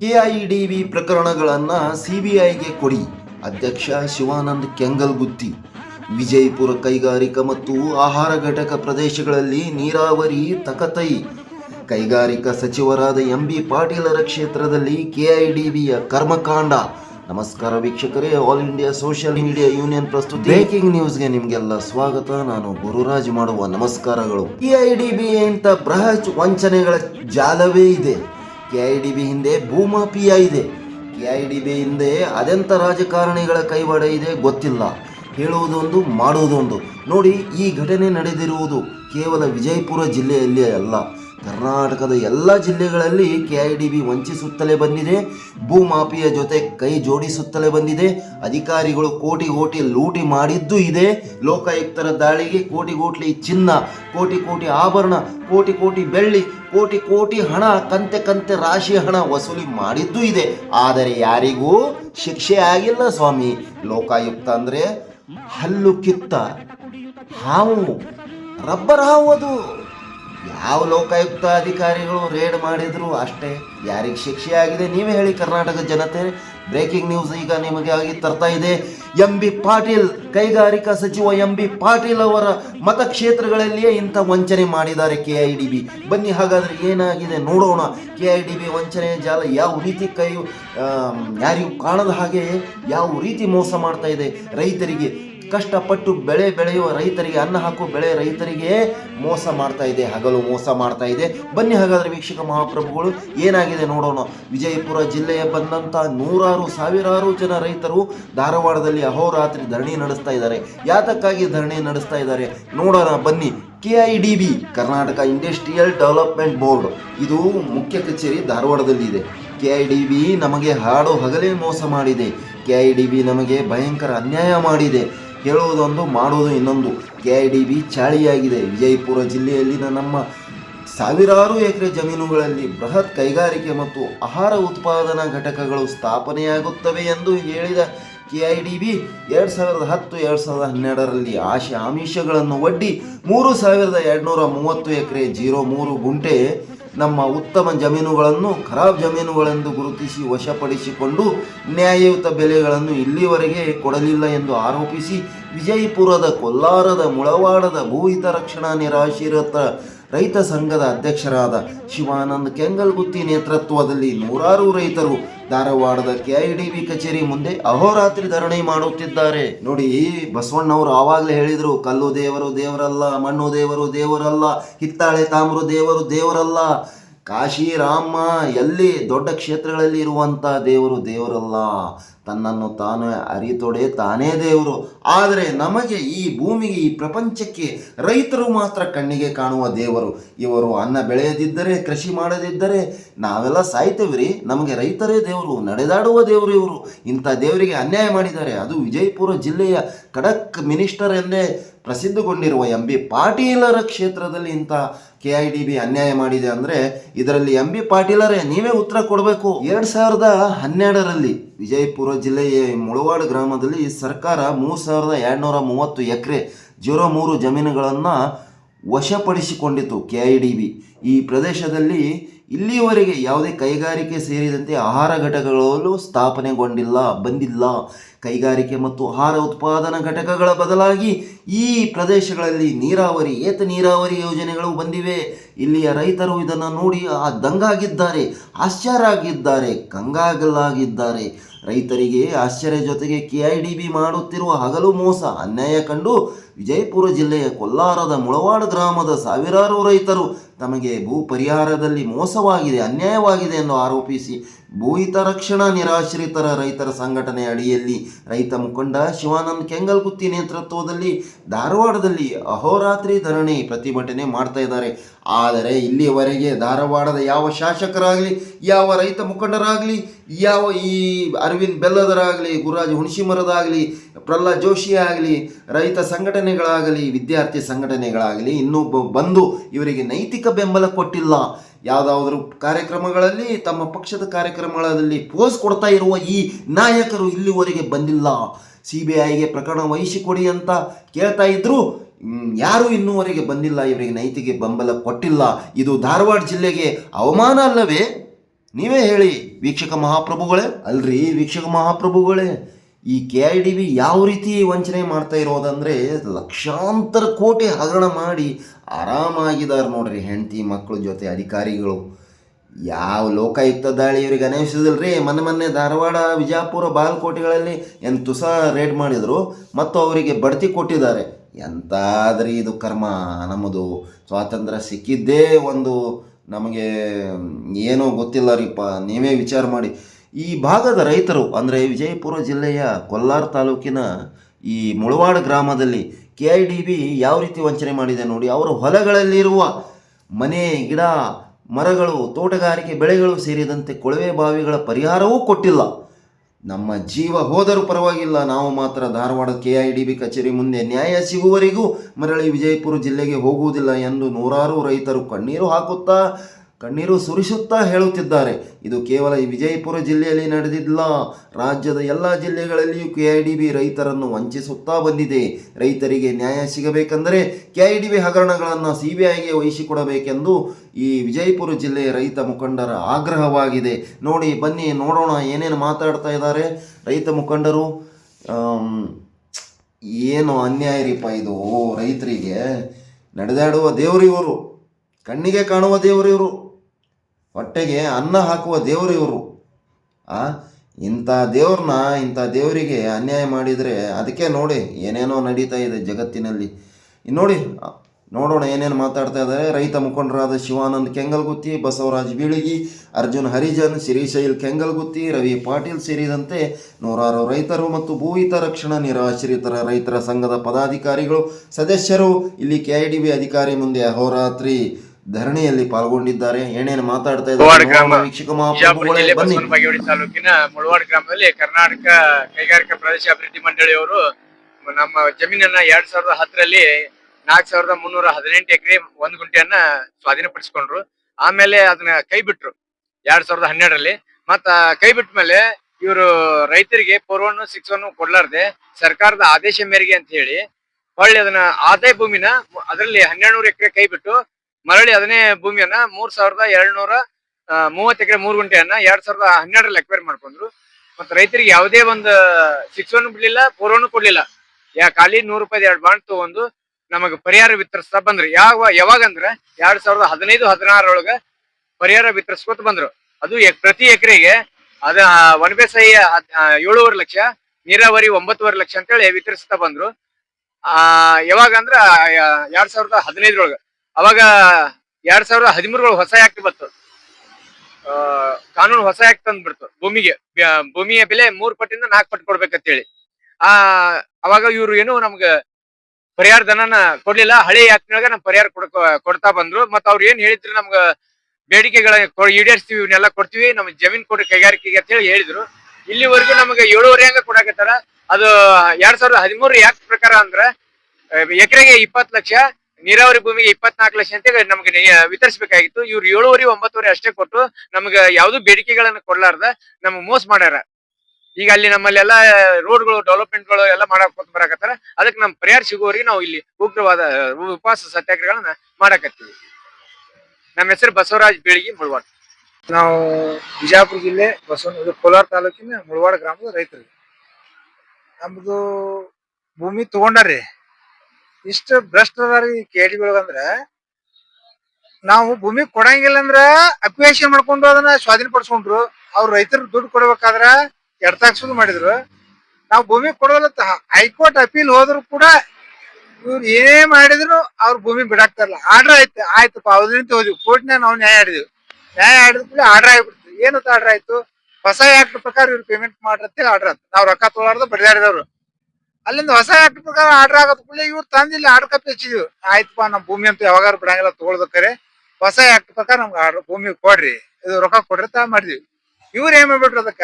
KIDB ಪ್ರಕರಣಗಳನ್ನು ಸಿಬಿಐಗೆ ಕೊಡಿ. ಅಧ್ಯಕ್ಷ ಶಿವಾನಂದ್ ಕೆಂಗಲ್ಗುತ್ತಿ. ವಿಜಯಪುರ ಕೈಗಾರಿಕಾ ಮತ್ತು ಆಹಾರ ಘಟಕ ಪ್ರದೇಶಗಳಲ್ಲಿ ನೀರಾವರಿ, ತಕತೈ. ಕೈಗಾರಿಕಾ ಸಚಿವರಾದ ಎಂ ಬಿ ಪಾಟೀಲರ ಕ್ಷೇತ್ರದಲ್ಲಿ ಕೆಐಡಿಬಿಯ ಕರ್ಮಕಾಂಡ. ನಮಸ್ಕಾರ ವೀಕ್ಷಕರೇ, all India social media union ಪ್ರಸ್ತುತಿ. ಬ್ರೇಕಿಂಗ್ ನ್ಯೂಸ್ಗೆ ನಿಮಗೆಲ್ಲ ಸ್ವಾಗತ. ನಾನು ಗುರುರಾಜ್ ಮಾಡುವ ನಮಸ್ಕಾರಗಳು. ಕೆಐಡಿಬಿ ಅಂತ ಬೃಹತ್ ವಂಚನೆಗಳ ಜಾಲವೇ ಇದೆ. ಕೆಐಡಿಬಿ ಹಿಂದೆ ಭೂಮಾಫಿಯಾ ಇದೆ. ಕೆ ಐ ಡಿ ಬಿ ಹಿಂದೆ ಅದೆಂಥ ರಾಜಕಾರಣಿಗಳ ಕೈವಾಡ ಇದೆ ಗೊತ್ತಿಲ್ಲ. ಹೇಳುವುದೊಂದು, ಮಾಡುವುದೊಂದು. ನೋಡಿ, ಈ ಘಟನೆ ನಡೆದಿರುವುದು ಕೇವಲ ವಿಜಯಪುರ ಜಿಲ್ಲೆಯಲ್ಲಿ ಅಲ್ಲ. ಕರ್ನಾಟಕದ ಎಲ್ಲ ಜಿಲ್ಲೆಗಳಲ್ಲಿ ಕೆ ಐ ಡಿ ಬಿ ವಂಚಿಸುತ್ತಲೇ ಬಂದಿದೆ. ಭೂಮಾಫಿಯ ಜೊತೆ ಕೈ ಜೋಡಿಸುತ್ತಲೇ ಬಂದಿದೆ. ಅಧಿಕಾರಿಗಳು ಕೋಟಿ ಕೋಟಿ ಲೂಟಿ ಮಾಡಿದ್ದು ಇದೆ. ಲೋಕಾಯುಕ್ತರ ದಾಳಿಗೆ ಕೋಟಿ ಕೋಟಿ ಚಿನ್ನ ಕೋಟಿ ಕೋಟಿ ಆಭರಣ ಕೋಟಿ ಕೋಟಿ ಬೆಳ್ಳಿ ಕೋಟಿ ಕೋಟಿ ಹಣ, ಕಂತೆ ಕಂತೆ ರಾಶಿ ಹಣ ವಸೂಲಿ ಮಾಡಿದ್ದು ಇದೆ. ಆದರೆ ಯಾರಿಗೂ ಶಿಕ್ಷೆ ಆಗಿಲ್ಲ ಸ್ವಾಮಿ. ಲೋಕಾಯುಕ್ತ ಅಂದರೆ ಹಲ್ಲು ಕಿತ್ತ ಹಾವು, ರಬ್ಬರ್ ಹಾವು ಅದು. ಯಾವ ಲೋಕಾಯುಕ್ತ ಅಧಿಕಾರಿಗಳು ರೇಡ್ ಮಾಡಿದ್ರು ಅಷ್ಟೇ. ಯಾರಿಗೆ ಶಿಕ್ಷೆ ಆಗಿದೆ ನೀವೇ ಹೇಳಿ ಕರ್ನಾಟಕ ಜನತೆ. ಬ್ರೇಕಿಂಗ್ ನ್ಯೂಸ್ ಈಗ ನಿಮಗೆ ಆಗಿ ತರ್ತಾ ಇದೆ. ಎಂ ಬಿ ಪಾಟೀಲ್, ಕೈಗಾರಿಕಾ ಸಚಿವ ಎಂ ಬಿ ಪಾಟೀಲ್ ಅವರ ಮತಕ್ಷೇತ್ರಗಳಲ್ಲಿಯೇ ಇಂಥ ವಂಚನೆ ಮಾಡಿದ್ದಾರೆ ಕೆ ಐ ಡಿ ಬಿ ಬನ್ನಿ ಹಾಗಾದ್ರೆ ಏನಾಗಿದೆ ನೋಡೋಣ. ಕೆ ಐ ಡಿ ಬಿ ವಂಚನೆ ಜಾಲ ಯಾವ ರೀತಿ ಕೈ ಯಾರಿಗೂ ಕಾಣದ ಹಾಗೆ ಯಾವ ರೀತಿ ಮೋಸ ಮಾಡ್ತಾ ಇದೆ ರೈತರಿಗೆ. ಕಷ್ಟಪಟ್ಟು ಬೆಳೆ ಬೆಳೆಯುವ ರೈತರಿಗೆ, ಅನ್ನ ಹಾಕುವ ಬೆಳೆ ರೈತರಿಗೆ ಮೋಸ ಮಾಡ್ತಾ ಇದೆ, ಹಗಲು ಮೋಸ ಮಾಡ್ತಾ ಇದೆ. ಬನ್ನಿ ಹಾಗಾದರೆ ವೀಕ್ಷಕ ಮಹಾಪ್ರಭುಗಳು, ಏನಾಗಿದೆ ನೋಡೋಣ. ವಿಜಯಪುರ ಜಿಲ್ಲೆಯ ಬಂದಂಥ ನೂರಾರು, ಸಾವಿರಾರು ಜನ ರೈತರು ಧಾರವಾಡದಲ್ಲಿ ಅಹೋರಾತ್ರಿ ಧರಣಿ ನಡೆಸ್ತಾ ಇದ್ದಾರೆ. ಯಾತಕ್ಕಾಗಿ ಧರಣಿ ನಡೆಸ್ತಾ ಇದ್ದಾರೆ? ನೋಡೋಣ, ಬನ್ನಿ. K I D B Karnataka industrial development board. ಇದು ಮುಖ್ಯ ಕಚೇರಿ ಧಾರವಾಡದಲ್ಲಿ ಇದೆ. ಕೆ ಐ ಡಿ ಬಿ ನಮಗೆ ಹಾಡು ಹಗಲೇ ಮೋಸ ಮಾಡಿದೆ. ಕೆ ಐ ಡಿ ಬಿ ನಮಗೆ ಭಯಂಕರ ಅನ್ಯಾಯ ಮಾಡಿದೆ. ಹೇಳುವುದೊಂದು ಮಾಡುವುದು ಇನ್ನೊಂದು. ಕೆ ಐ ಡಿ ಬಿ ಚಾಳಿಯಾಗಿದೆ. ವಿಜಯಪುರ ಜಿಲ್ಲೆಯಲ್ಲಿನ ನಮ್ಮ ಸಾವಿರಾರು ಎಕರೆ ಜಮೀನುಗಳಲ್ಲಿ ಬೃಹತ್ ಕೈಗಾರಿಕೆ ಮತ್ತು ಆಹಾರ ಉತ್ಪಾದನಾ ಘಟಕಗಳು ಸ್ಥಾಪನೆಯಾಗುತ್ತವೆ ಎಂದು ಹೇಳಿದ ಕೆ ಐ ಡಿ ಬಿ, ಎರಡು ಸಾವಿರದ ಹತ್ತು, ಎರಡು ಸಾವಿರದ ಹನ್ನೆರಡರಲ್ಲಿ ಆಶೆ ಆಮಿಷಗಳನ್ನು ಒಡ್ಡಿ ಮೂರು ಸಾವಿರದ ಎರಡುನೂರ ಮೂವತ್ತು ಎಕರೆ ಜೀರೋ ಮೂರು ಗುಂಟೆ ನಮ್ಮ ಉತ್ತಮ ಜಮೀನುಗಳನ್ನು ಖರಾಬ್ ಜಮೀನುಗಳೆಂದು ಗುರುತಿಸಿ ವಶಪಡಿಸಿಕೊಂಡು ನ್ಯಾಯಯುತ ಬೆಲೆಗಳನ್ನು ಇಲ್ಲಿವರೆಗೆ ಕೊಡಲಿಲ್ಲ ಎಂದು ಆರೋಪಿಸಿ ವಿಜಯಪುರದ ಕೊಲ್ಲಾರದ ಮುಳವಾಡದ ಭೂಹಿತ ರಕ್ಷಣಾ ನಿರಾಶಿರತ ರೈತ ಸಂಘದ ಅಧ್ಯಕ್ಷರಾದ ಶಿವಾನಂದ್ ಕೆಂಗಲ್ಗುತ್ತಿ ನೇತೃತ್ವದಲ್ಲಿ ನೂರಾರು ರೈತರು ಧಾರವಾಡದ ಕೆಐಡಿಬಿ ಕಚೇರಿ ಮುಂದೆ ಅಹೋರಾತ್ರಿ ಧರಣಿ ಮಾಡುತ್ತಿದ್ದಾರೆ. ನೋಡಿ ಬಸವಣ್ಣವರು ಆವಾಗಲೇ ಹೇಳಿದರು, ಕಲ್ಲು ದೇವರು ದೇವರಲ್ಲ, ಮಣ್ಣು ದೇವರು ದೇವರಲ್ಲ, ಹಿತ್ತಾಳೆ ತಾಮ್ರ ದೇವರು ದೇವರಲ್ಲ, ಕಾಶಿ ರಾಮ, ಎಲ್ಲಿ ದೊಡ್ಡ ಕ್ಷೇತ್ರಗಳಲ್ಲಿ ಇರುವಂಥ ದೇವರು ದೇವರಲ್ಲ. ತನ್ನನ್ನು ತಾನು ಅರಿತೊಡೆ ತಾನೇ ದೇವರು. ಆದರೆ ನಮಗೆ ಈ ಭೂಮಿಗೆ, ಈ ಪ್ರಪಂಚಕ್ಕೆ ರೈತರು ಮಾತ್ರ ಕಣ್ಣಿಗೆ ಕಾಣುವ ದೇವರು. ಇವರು ಅನ್ನ ಬೆಳೆಯದಿದ್ದರೆ, ಕೃಷಿ ಮಾಡದಿದ್ದರೆ, ನಾವೆಲ್ಲ ಸಾಯ್ತೇವೆ ರೀ ನಮಗೆ ರೈತರೇ ದೇವರು, ನಡೆದಾಡುವ ದೇವರು ಇವರು. ಇಂಥ ದೇವರಿಗೆ ಅನ್ಯಾಯ ಮಾಡಿದ್ದಾರೆ. ಅದು ವಿಜಯಪುರ ಜಿಲ್ಲೆಯ ಖಡಕ್ ಮಿನಿಸ್ಟರ್ ಎಂದೇ ಪ್ರಸಿದ್ಧಗೊಂಡಿರುವ ಎಂ ಬಿ ಪಾಟೀಲರ ಕ್ಷೇತ್ರದಲ್ಲಿ ಇಂಥ ಕೆ ಐ ಡಿ ಬಿ ಅನ್ಯಾಯ ಮಾಡಿದೆ ಅಂದರೆ, ಇದರಲ್ಲಿ ಎಂ ಬಿ ಪಾಟೀಲರೇ ನೀವೇ ಉತ್ತರ ಕೊಡಬೇಕು. ಎರಡು ಸಾವಿರದ ಹನ್ನೆರಡರಲ್ಲಿ ವಿಜಯಪುರ ಜಿಲ್ಲೆಯ ಮುಳವಾಡ ಗ್ರಾಮದಲ್ಲಿ ಸರ್ಕಾರ ಮೂರು ಸಾವಿರದ ಎರಡುನೂರ ಮೂವತ್ತು ಎಕರೆ ಜೀರೋ ಮೂರು ಜಮೀನುಗಳನ್ನು ವಶಪಡಿಸಿಕೊಂಡಿತು ಕೆ ಐ ಡಿ ಬಿ ಈ ಪ್ರದೇಶದಲ್ಲಿ ಇಲ್ಲಿಯವರೆಗೆ ಯಾವುದೇ ಕೈಗಾರಿಕೆ ಸೇರಿದಂತೆ ಆಹಾರ ಘಟಕಗಳು ಸ್ಥಾಪನೆಗೊಂಡಿಲ್ಲ, ಬಂದಿಲ್ಲ. ಕೈಗಾರಿಕೆ ಮತ್ತು ಆಹಾರ ಉತ್ಪಾದನಾ ಘಟಕಗಳ ಬದಲಾಗಿ ಈ ಪ್ರದೇಶಗಳಲ್ಲಿ ನೀರಾವರಿ, ಏತ ನೀರಾವರಿ ಯೋಜನೆಗಳು ಬಂದಿವೆ. ಇಲ್ಲಿಯ ರೈತರು ಇದನ್ನು ನೋಡಿ ಆ ದಂಗಾಗಿದ್ದಾರೆ ಆಶ್ಚರ್ಯ ಆಗಿದ್ದಾರೆ ಕಂಗಾಗಲಾಗಿದ್ದಾರೆ. ರೈತರಿಗೆ ಆಶ್ಚರ್ಯ ಜೊತೆಗೆ ಕೆ ಐ ಡಿ ಬಿ ಮಾಡುತ್ತಿರುವ ಹಗಲು ಮೋಸ, ಅನ್ಯಾಯ ಕಂಡು ವಿಜಯಪುರ ಜಿಲ್ಲೆಯ ಕೊಲ್ಲಾರದ ಮುಳವಾಡ ಗ್ರಾಮದ ಸಾವಿರಾರು ರೈತರು ತಮಗೆ ಭೂ ಪರಿಹಾರದಲ್ಲಿ ಮೋಸವಾಗಿದೆ, ಅನ್ಯಾಯವಾಗಿದೆ ಎಂದು ಆರೋಪಿಸಿ ಭೂಹಿತ ರಕ್ಷಣಾ ನಿರಾಶ್ರಿತರ ರೈತರ ಸಂಘಟನೆ ಅಡಿಯಲ್ಲಿ ರೈತ ಮುಖಂಡ ಶಿವಾನಂದ್ ಕೆಂಗಲ್ಗುತ್ತಿ ನೇತೃತ್ವದಲ್ಲಿ ಧಾರವಾಡದಲ್ಲಿ ಅಹೋರಾತ್ರಿ ಧರಣಿ ಪ್ರತಿಭಟನೆ ಮಾಡ್ತಾ ಇದ್ದಾರೆ. ಆದರೆ ಇಲ್ಲಿಯವರೆಗೆ ಧಾರವಾಡದ ಯಾವ ಶಾಸಕರಾಗಲಿ, ಯಾವ ರೈತ ಮುಖಂಡರಾಗಲಿ, ಯಾವ ಈ ಅರವಿಂದ್ ಬೆಲ್ಲದರಾಗಲಿ ಗುರುರಾಜ್ ಹುಣಸಿಮರದಾಗಲಿ, ಪ್ರಹ್ಲಾದ್ ಜೋಶಿ ಆಗಲಿ ರೈತ ಸಂಘಟನೆಗಳಾಗಲಿ, ವಿದ್ಯಾರ್ಥಿ ಸಂಘಟನೆಗಳಾಗಲಿ ಇನ್ನೂ ಬಂದು ಇವರಿಗೆ ನೈತಿಕ ಬೆಂಬಲ ಕೊಟ್ಟಿಲ್ಲ. ಯಾವುದಾದ್ರೂ ಕಾರ್ಯಕ್ರಮಗಳಲ್ಲಿ, ತಮ್ಮ ಪಕ್ಷದ ಕಾರ್ಯಕ್ರಮಗಳಲ್ಲಿ ಪೋಸ್ ಕೊಡ್ತಾ ಇರುವ ಈ ನಾಯಕರು ಇಲ್ಲಿವರೆಗೆ ಬಂದಿಲ್ಲ. ಸಿ ಬಿ ಐಗೆ ಪ್ರಕರಣ ವಹಿಸಿಕೊಡಿ ಅಂತ ಕೇಳ್ತಾ ಇದ್ರು. ಯಾರು ಇನ್ನೂವರೆಗೆ ಬಂದಿಲ್ಲ, ಇವರಿಗೆ ನೈತಿಕ ಬೆಂಬಲ ಕೊಟ್ಟಿಲ್ಲ. ಇದು ಧಾರವಾಡ ಜಿಲ್ಲೆಗೆ ಅವಮಾನ ಅಲ್ಲವೇ? ನೀವೇ ಹೇಳಿ, ವೀಕ್ಷಕ ಮಹಾಪ್ರಭುಗಳೇ. ಅಲ್ರಿ, ವೀಕ್ಷಕ ಮಹಾಪ್ರಭುಗಳೇ. ಈ ಕೆ ಐ ಡಿ ಬಿ ಯಾವ ರೀತಿ ವಂಚನೆ ಮಾಡ್ತಾ ಇರೋದಂದರೆ ಲಕ್ಷಾಂತರ ಕೋಟಿ ಹಗರಣ ಮಾಡಿ ಆರಾಮಾಗಿದ್ದಾರೆ ನೋಡ್ರಿ ಹೆಂಡತಿ ಮಕ್ಕಳ ಜೊತೆ ಅಧಿಕಾರಿಗಳು. ಯಾವ ಲೋಕಾಯುಕ್ತ ದಾಳಿ ಇವ್ರಿಗೆ ಅನ್ವಯಿಸಿದಿಲ್ರಿ ಮೊನ್ನೆ ಮೊನ್ನೆ ಧಾರವಾಡ ವಿಜಯಪುರ ಬಾಗಲಕೋಟೆಗಳಲ್ಲಿ ಏನು ತುಸ ರೇಡ್ ಮಾಡಿದರು, ಮತ್ತು ಅವರಿಗೆ ಬಡ್ತಿ ಕೊಟ್ಟಿದ್ದಾರೆ. ಎಂತಾದ್ರಿ ಇದು ಕರ್ಮ? ನಮ್ಮದು ಸ್ವಾತಂತ್ರ್ಯ ಸಿಕ್ಕಿದ್ದೇ ಒಂದು ನಮಗೆ ಏನೋ ಗೊತ್ತಿಲ್ಲ ರೀಪ್ಪ ನೀವೇ ವಿಚಾರ ಮಾಡಿ. ಈ ಭಾಗದ ರೈತರು, ಅಂದರೆ ವಿಜಯಪುರ ಜಿಲ್ಲೆಯ ಕೊಲ್ಲಾರ ತಾಲೂಕಿನ ಈ ಮುಳವಾಡ ಗ್ರಾಮದಲ್ಲಿ ಕೆ ಐ ಡಿ ಬಿ ಯಾವ ರೀತಿ ವಂಚನೆ ಮಾಡಿದೆ ನೋಡಿ, ಅವರ ಹೊಲಗಳಲ್ಲಿರುವ ಮನೆ, ಗಿಡ, ಮರಗಳು, ತೋಟಗಾರಿಕೆ ಬೆಳೆಗಳು ಸೇರಿದಂತೆ ಕೊಳವೆ ಬಾವಿಗಳ ಪರಿಹಾರವೂ ಕೊಟ್ಟಿಲ್ಲ. ನಮ್ಮ ಜೀವ ಹೋದರೂ ಪರವಾಗಿಲ್ಲ, ನಾವು ಮಾತ್ರ Dharwad K I D B ಕಚೇರಿ ಮುಂದೆ ನ್ಯಾಯ ಸಿಗುವವರೆಗೂ ಮರಳಿ ವಿಜಯಪುರ ಜಿಲ್ಲೆಗೆ ಹೋಗುವುದಿಲ್ಲ ಎಂದು ನೂರಾರು ರೈತರು ಕಣ್ಣೀರು ಹಾಕುತ್ತಾ ಕಣ್ಣೀರು ಸುರಿಸುತ್ತಾ ಹೇಳುತ್ತಿದ್ದಾರೆ. ಇದು ಕೇವಲ ಈ ವಿಜಯಪುರ ಜಿಲ್ಲೆಯಲ್ಲಿ ನಡೆದಿಲ್ಲ. ರಾಜ್ಯದ ಎಲ್ಲ ಜಿಲ್ಲೆಗಳಲ್ಲಿಯೂ ಕೆ ಐ ಡಿ ಬಿ ರೈತರನ್ನು ವಂಚಿಸುತ್ತಾ ಬಂದಿದೆ. ರೈತರಿಗೆ ನ್ಯಾಯ ಸಿಗಬೇಕೆಂದರೆ ಕೆ ಐ ಡಿ ಬಿ ಹಗರಣಗಳನ್ನು ಸಿ ಬಿ ಐಗೆ ವಹಿಸಿಕೊಡಬೇಕೆಂದು ಈ ವಿಜಯಪುರ ಜಿಲ್ಲೆಯ ರೈತ ಮುಖಂಡರ ಆಗ್ರಹವಾಗಿದೆ. ನೋಡಿ, ಬನ್ನಿ, ನೋಡೋಣ ಏನೇನು ಮಾತಾಡ್ತಾ ಇದ್ದಾರೆ ರೈತ ಮುಖಂಡರು. ಏನು ಅನ್ಯಾಯ ರೀಪ ಇದು ರೈತರಿಗೆ ನಡೆದಾಡುವ ದೇವರಿವರು ಕಣ್ಣಿಗೆ ಕಾಣುವ ದೇವರು ಇವರು. ಹೊಟ್ಟೆಗೆ ಅನ್ನ ಹಾಕುವ ದೇವರು ಇವರು. ಆ, ಇಂಥ ದೇವ್ರನ್ನ ಇಂಥ ದೇವರಿಗೆ ಅನ್ಯಾಯ ಮಾಡಿದರೆ ಅದಕ್ಕೆ ನೋಡಿ ಏನೇನೋ ನಡೀತಾ ಇದೆ ಜಗತ್ತಿನಲ್ಲಿ. ನೋಡಿ, ನೋಡೋಣ ಏನೇನು ಮಾತಾಡ್ತಾ ಇದ್ದಾರೆ ರೈತ ಮುಖಂಡರಾದ ಶಿವಾನಂದ್ ಕೆಂಗಲ್ಗುತ್ತಿ, ಬಸವರಾಜ್ ಬೀಳಗಿ, ಅರ್ಜುನ್ ಹರಿಜನ್ ಶ್ರೀಶೈಲ್ ಕೆಂಗಲ್ಗುತ್ತಿ, ರವಿ ಪಾಟೀಲ್ ಸೇರಿದಂತೆ ನೂರಾರು ರೈತರು ಮತ್ತು ಭೂಹಿತ ರಕ್ಷಣಾ ನಿರಾಶ್ರಿತರ ರೈತರ ಸಂಘದ ಪದಾಧಿಕಾರಿಗಳು, ಸದಸ್ಯರು. ಇಲ್ಲಿ ಕೆಐಡಿಬಿ ಅಧಿಕಾರಿ ಮುಂದೆ ಅಹೋರಾತ್ರಿ. ಧರಣಿಯಲ್ಲಿ ಪಾಲ್ಗೊಂಡಿದ್ದಾರೆ. ಏನೇನು ಮಾತಾಡ್ತಾ ಇದ್ದಾರೆ? ತಾಲೂಕಿನ ಮುಳವಾಡ ಗ್ರಾಮದಲ್ಲಿ ಕರ್ನಾಟಕ ಕೈಗಾರಿಕಾ ಪ್ರದೇಶ ಅಭಿವೃದ್ಧಿ ಮಂಡಳಿಯವರು ನಮ್ಮ ಜಮೀನನ್ನ ಎರಡ್ ಸಾವಿರದ ಹತ್ತರಲ್ಲಿ ನಾಲ್ಕ್ ಸಾವಿರದ ಮುನ್ನೂರ ಹದಿನೆಂಟು ಎಕರೆ ಒಂದ್ ಗುಂಟೆಯನ್ನ ಸ್ವಾಧೀನಪಡಿಸಿಕೊಂಡ್ರು. ಆಮೇಲೆ ಅದನ್ನ ಕೈ ಬಿಟ್ರು ಎರಡ್ ಸಾವಿರದ ಹನ್ನೆರಡರಲ್ಲಿ. ಮತ್ತ ಕೈ ಬಿಟ್ಟ ಮೇಲೆ ಇವರು ರೈತರಿಗೆ ಫೋರ್ ಒನ್ ಸಿಕ್ಸ್ ಒನ್ ಕೊಡ್ಲಾರ್ದೆ ಸರ್ಕಾರದ ಆದೇಶ ಮೇರೆಗೆ ಅಂತ ಹೇಳಿ ಹೊಳ್ಳಿ ಅದನ್ನ ಆದಾಯ ಭೂಮಿನ ಅದರಲ್ಲಿ ಹನ್ನೆರಡು ಎಕರೆ ಕೈ ಬಿಟ್ಟು ಮರಳಿ ಅದನ್ನೇ ಭೂಮಿಯನ್ನ ಮೂರ್ ಸಾವಿರದ ಎರಡ್ನೂರ ಮೂವತ್ತು ಎಕರೆ ಮೂರು ಗುಂಟೆಯನ್ನ ಎರಡ್ ಸಾವಿರದ ಹನ್ನೆರಡರಲ್ಲಿ ಎಕ್ವೈರ್ ಮಾಡ್ಕೊಂಡ್ರು. ಮತ್ತೆ ರೈತರಿಗೆ ಯಾವುದೇ ಒಂದು ಶಿಕ್ಷಣ ಬಿಡ್ಲಿಲ್ಲ, ಪೂರ್ವನು ಕೊಡ್ಲಿಲ್ಲ. ಯಾ ಖಾಲಿ ನೂರು ರೂಪಾಯಿ ಎರಡು ಬಾಂಡ್ ತಗೊಂಡು ನಮಗ್ ಪರಿಹಾರ ವಿತರಿಸ್ತಾ ಬಂದ್ರು. ಯಾವ ಯಾವಾಗ ಅಂದ್ರೆ ಎರಡ್ ಸಾವಿರದ ಹದಿನೈದು ಹದಿನಾರೊಳಗ ಪರಿಹಾರ ವಿತರಿಸ್ಕೊತ ಬಂದ್ರು. ಅದು ಪ್ರತಿ ಎಕರೆಗೆ ಅದ ಒನ್ ಬೇಸಾಯಿ ಏಳುವರೆ ಲಕ್ಷ, ನೀರಾವರಿ ಒಂಬತ್ತುವರೆ ಲಕ್ಷ ಅಂತೇಳಿ ವಿತರಿಸ್ತಾ ಬಂದ್ರು. ಆ ಯಾವಾಗ ಅಂದ್ರ ಎರಡ್ ಸಾವಿರದ ಹದಿನೈದರೊಳಗ. ಅವಾಗ ಎರಡ್ ಸಾವಿರದ ಹದಿಮೂರೊಳಗೆ ಹೊಸ ಆಕ್ಟ್ ಬಂತು. ಕಾನೂನು ಹೊಸ ಆಕ್ಟ್ ತಂದ್ಬಿಡ್ತು ಭೂಮಿಗೆ. ಭೂಮಿಯ ಬೆಲೆ ಮೂರ್ ಪಟ್ಟಿಂದ ನಾಲ್ಕು ಪಟ್ಟು ಕೊಡ್ಬೇಕಂತೇಳಿ. ಆ, ಅವಾಗ ಇವ್ರು ಏನು ನಮ್ಗ ಪರಿಹಾರ ಧನನ ಕೊಡ್ಲಿಲ್ಲ. ಹಳೆ ಆಕ್ಟ್ನೊಳಗ ನಮ್ ಪರಿಹಾರ ಕೊಡ್ ಕೊಡ್ತಾ ಬಂದ್ರು. ಮತ್ತ ಅವ್ರು ಏನ್ ಹೇಳಿದ್ರು ನಮ್ಗ ಬೇಡಿಕೆಗಳ ಈಡೇರಿಸ್ತೀವಿ, ಇವನ್ನೆಲ್ಲ ಕೊಡ್ತೀವಿ ನಮ್ ಜಮೀನ್ ಕೊಡ್ರಿ ಕೈಗಾರಿಕೆಗೆ ಅಂತ ಹೇಳಿ ಹೇಳಿದ್ರು. ಇಲ್ಲಿವರೆಗೂ ನಮ್ಗೆ ಏಳುವರೆ ಹಂಗ ಕೊಡಾಕತ್ತಾರ. ಅದು ಎರಡ್ ಸಾವಿರದ ಹದಿಮೂರು ಆಕ್ಟ್ ಪ್ರಕಾರ ಅಂದ್ರ ಎಕರೆಗೆ ಇಪ್ಪತ್ತು ಲಕ್ಷ ನೀರಾವರಿ ಭೂಮಿಗೆ ಇಪ್ಪತ್ನಾಲ್ಕು ಲಕ್ಷ ಅಂತ ನಮ್ಗೆ ವಿತರಿಸಬೇಕಾಗಿತ್ತು. ಇವ್ರು ಏಳುವರೆ, ಒಂಬತ್ತುವರೆ ಅಷ್ಟೇ ಕೊಟ್ಟು ನಮ್ಗೆ ಯಾವ್ದು ಬೇಡಿಕೆಗಳನ್ನ ಕೊಡ್ಲಾರ್ದ ನಮ್ಗೆ ಮೋಸ ಮಾಡ್ಯಾರ. ಈಗ ಅಲ್ಲಿ ನಮ್ಮಲ್ಲೆಲ್ಲ ರೋಡ್ಗಳು, ಡೆವಲಪ್ಮೆಂಟ್ಗಳು ಎಲ್ಲ ಮಾಡಕ್ ಕೂತ್ ಬರಾಕತ್ತಾರ. ಅದಕ್ಕೆ ನಮ್ ಪರಿಹಾರ ಸಿಗುವವರಿಗೆ ನಾವು ಇಲ್ಲಿ ಉಗ್ರವಾದ, ಉಪವಾಸ ಸತ್ಯಾಗ್ರಹಗಳನ್ನ ಮಾಡಕತ್ತೀವಿ. ನಮ್ಮ ಹೆಸರು ಬಸವರಾಜ್ ಬೀಳಿಗಿ ಮುಳವಾಡ. ನಾವು ಬಿಜಾಪುರ ಜಿಲ್ಲೆ ಬಸವನ ಕೋಲಾರ ತಾಲೂಕಿನ ಮುಳವಾಡ ಗ್ರಾಮದ ರೈತರು. ನಮ್ದು ಭೂಮಿ ತಗೊಂಡಾರಿ ಇಷ್ಟ ಭ್ರಷ್ಟ ಅದಾರಿ ಕೇಳಿ ಅಂದ್ರ. ನಾವು ಭೂಮಿ ಕೊಡಂಗಿಲ್ಲ ಅಂದ್ರ ಅಪ್ಲಿಕೇಶನ್ ಮಾಡ್ಕೊಂಡು ಅದನ್ನ ಸ್ವಾಧೀನ ಪಡಿಸ್ಕೊಂಡ್ರು. ಅವ್ರ ರೈತರು ದುಡ್ಡು ಕೊಡ್ಬೇಕಾದ್ರ ಎಡ್ತಾಕ್ಸೋದು ಮಾಡಿದ್ರು. ನಾವು ಭೂಮಿ ಕೊಡೋಲ್ಲ ಹೈಕೋರ್ಟ್ ಅಪೀಲ್ ಹೋದ್ರು ಕೂಡ ಇವ್ರು ಏನೇ ಮಾಡಿದ್ರು ಅವ್ರ ಭೂಮಿ ಬಿಡಾಕ್ತಾರಲ್ಲ. ಆರ್ಡರ್ ಆಯ್ತು, ಆಯ್ತಪ್ಪ ಅವ್ರಿಂದ ಹೋದ್ವಿ. ಕೋರ್ಟ್ನಾಗ ನಾವು ನ್ಯಾಯ ಆಡಿದ್ವಿ. ನ್ಯಾಯ ಆಡಿದ ಕೂಡ ಆರ್ಡರ್ ಆಗ್ಬಿಡ್ತು. ಏನಂತ ಆರ್ಡರ್ ಆಯ್ತು? ಹೊಸ ಆಕ್ಟ್ ಪ್ರಕಾರ ಇವ್ರು ಪೇಮೆಂಟ್ ಮಾಡ್ರತ್ತೇಳಿ ಆರ್ಡರ್ ಆಯ್ತು ನಾವು ರೊಕ್ಕ ತೊಗೊಳಾರ್ದ ಬಡಿದಾಡಿದವ್ರು ಅಲ್ಲಿಂದ ಹೊಸ ಆಕ್ಟ್ ಪ್ರಕಾರ ಆರ್ಡರ್ ಆಗೋದ್ ಕೂಡಲೇ ಇವ್ರು ತಂದಿಲ್ಲ ಆರ್ಡರ್ ಕಪ್ಪಿ ಹಚ್ಚಿದ್ವಿ. ಆಯ್ತಪ್ಪ ನಮ್ಮ ಭೂಮಿ ಅಂತ ಯಾವಾಗಾರ ಬಿಡಂಗಿಲ್ಲ ತಗೊಳ್ಬೇಕಾರೆ ಹೊಸ ಆಕ್ಟ್ ಪ್ರಕಾರ ನಮ್ಗೆ ಆರ್ಡರ್ ಭೂಮಿ ಕೊಡ್ರಿ. ಇದು ರೊಕ್ಕ ಕೊಡ್ರಿ ತಾ ಮಾಡಿದ್ವಿ. ಇವ್ರು ಏನ್ ಮಾಡ್ಬಿಟ್ರು ಅದಕ್ಕ,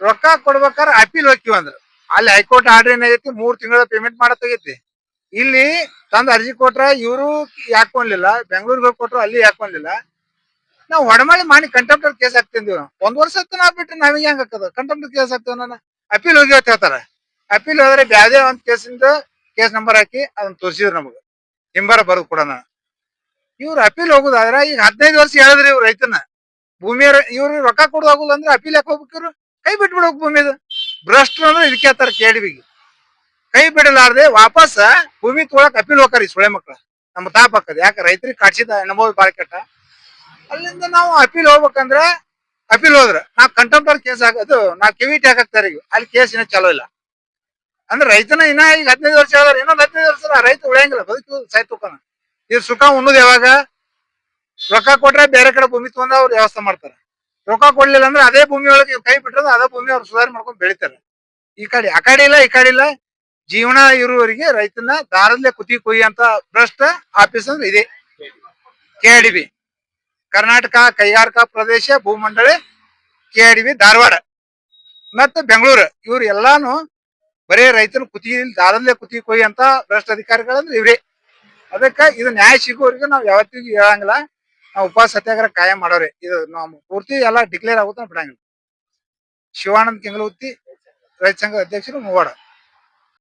ರೊಕ್ಕ ಕೊಡ್ಬೇಕಾರ ಅಪೀಲ್ ಹೋಗ್ತೀವಿ ಅಂದ್ರು. ಅಲ್ಲಿ ಹೈಕೋರ್ಟ್ ಆರ್ಡರ್ ಏನಾಗೈತಿ, ಮೂರ್ ತಿಂಗಳ ಪೇಮೆಂಟ್ ಮಾಡತ್ತಾಗೈತಿ ಇಲ್ಲಿ ತಂದ್ ಅರ್ಜಿ ಕೊಟ್ರ ಇವರು ಯಾಕೊಂಡ್ಲಿಲ್ಲ ಬೆಂಗಳೂರಿಗೆ ಹೋಗಿ ಕೊಟ್ರು ಅಲ್ಲಿ ಯಾಕೊಂಡ್ಲಿಲ್ಲ ನಾವು ಹೊಡಮಳಿ ಮಾಡಿ ಕಂಟೆಂಪ್ಟರ್ ಕೇಸ್ ಹಾಕ್ತಿದ್ವಿ ಒಂದ್ ವರ್ಷ ಆಯ್ತು ನಾವ್ ಬಿಟ್ಟು ನಾವೀಗ ಹೆಂಗ್ ಹಾಕದ? ಕಂಟೆಂಪ್ಟರ್ ಕೇಸ್ ಹಾಕ್ತೇವೆ ನಾನು ಅಪೀಲ್ ಹೋಗಿ ಹೇಳ್ತಾರ. ಅಪೀಲ್ ಹೋದ್ರೆ ಯಾವುದೇ ಒಂದ್ ಕೇಸಿಂದ ಕೇಸ್ ನಂಬರ್ ಹಾಕಿ ಅದನ್ನ ತೋರಿಸಿದ್ರು ನಮಗ. ಹಿಂಬಾರ ಬರೋದು ಕೊಡೋಣ. ಇವ್ರು ಅಪೀಲ್ ಹೋಗುದಾದ್ರ ಈಗ ಹದಿನೈದು ವರ್ಷ ಹೇಳಿದ್ರಿ ಇವ್ರು ರೈತನ ಭೂಮಿ ಇವ್ರು ರೊಕ್ಕ ಕೊಡೋದಾಗುಲ್ಲ ಅಂದ್ರೆ ಅಪೀಲ್ ಯಾಕೆ ಹೋಗ್ಬೇಕು ಇವ್ರು? ಕೈ ಬಿಟ್ಬಿಡ್ಬೇಕು ಭೂಮಿದು. ಭ್ರಷ್ಟರು ಅಂದ್ರೆ ಇದಕ್ಕೆ ಹತ್ತಾರ ಕೇಡಿವಿ ಕೈ ಬಿಡಲಾರ್ದೆ ವಾಪಸ್ ಭೂಮಿ ತೊಗೊಳಕ್ ಅಪೀಲ್ ಹೋಗ್ತಾರಿ ಸುಳೆ ಮಕ್ಳ. ನಮ್ಮ ತಾಪ ಹಾಕದ್. ಯಾಕೆ ರೈತರಿಗೆ ಕಾಡ್ಸಿದ ಅನುಭವ ಬಾಳ ಕೆಟ್ಟ. ಅಲ್ಲಿಂದ ನಾವು ಅಪೀಲ್ ಹೋಗ್ಬೇಕಂದ್ರೆ ಅಪೀಲ್ ಹೋದ್ರ ನಾ ಕಂಟೆಂಪರ್ ಕೇಸ್ ಆಗೋದು ನಾ ಕಿವಿಟಿ ಹಾಕತ್ತಾರೆ ಈಗ. ಅಲ್ಲಿ ಕೇಸ್ ಇನ್ನೂ ಚಲೋ ಇಲ್ಲ. ಅಂದ್ರೆ ರೈತನ ಇನ್ನ ಈಗ ಹದಿನೈದು ವರ್ಷ ಆದ್ರೆ, ಇನ್ನೊಂದ್ ಹದಿನೈದು ವರ್ಷ ರೈತ ಉಳಿಯಂಗಿಲ್ಲ, ಬದುಕು ಸಾಯ್ತುಕನ ಈ ಸುಖ ಉಣ್ಣುದು ಯಾವಾಗ? ರೊಕ್ಕ ಕೊಟ್ರೆ ಬೇರೆ ಕಡೆ ಭೂಮಿ ತಗೊಂಡ ಅವ್ರು ವ್ಯವಸ್ಥೆ ಮಾಡ್ತಾರೆ. ರೊಕ್ಕ ಕೊಡ್ಲಿಲ್ಲ ಅಂದ್ರೆ ಅದೇ ಭೂಮಿ ಒಳಗೆ ಕೈ ಬಿಟ್ಟರೆ ಅದೇ ಭೂಮಿ ಅವ್ರು ಸುಧಾರಣೆ ಮಾಡ್ಕೊಂಡು ಬೆಳಿತಾರೆ. ಈ ಕಡೆ, ಆ ಕಡೆ ಇಲ್ಲ, ಈ ಕಡೆ ಇಲ್ಲ. ಜೀವನ ಇರುವವರಿಗೆ ರೈತನ ದಾರದಲ್ಲೇ ಕುತಿ ಕೊಯ್ಯ ಅಂತ ಭ್ರಷ್ಟ ಆಫೀಸ್ ಅಂದ್ರೆ ಇದೆ. ಕೆಡಿಬಿ, ಕರ್ನಾಟಕ, ಕೈಗಾರಿಕಾ ಪ್ರದೇಶ, ಭೂಮಂಡಳಿ, ಕೆಡಿಬಿ, ಧಾರವಾಡ. ಮತ್ತೆ ಬೆಂಗಳೂರು, ಇವ್ರು ಎಲ್ಲಾನು ಬರೇ ರೈತನ ಕುತ್ತಿಗೆ ದಾರಲ್ಲೇ ಕುತ್ತಿಗೆ ಕೊಯ್ ಅಂತ ಭ್ರಷ್ಟ ಅಧಿಕಾರಿಗಳಂದ್ರೆ ಇವ್ರೇ. ಅದಕ್ಕೆ ಇದು ನ್ಯಾಯ ಸಿಗೋವರೆಗೂ ನಾವು ಯಾವತ್ತಿಗೂ ಹೇಳಂಗಿಲ್ಲ. ನಾವು ಉಪವಾಸ ಸತ್ಯಾಗ್ರಹ ಕಾಯಂ ಮಾಡೋರೆ. ಇದು ನಾವು ಪೂರ್ತಿ ಎಲ್ಲ ಡಿಕ್ಲೇರ್ ಆಗುತ್ತೆ ಬಿಡಂಗಿಲ್ಲ. ಶಿವಾನಂದ ಕೆಂಗಲುತ್ತಿ ರೈತ ಸಂಘದ ಅಧ್ಯಕ್ಷರು ಮುವಾಡ.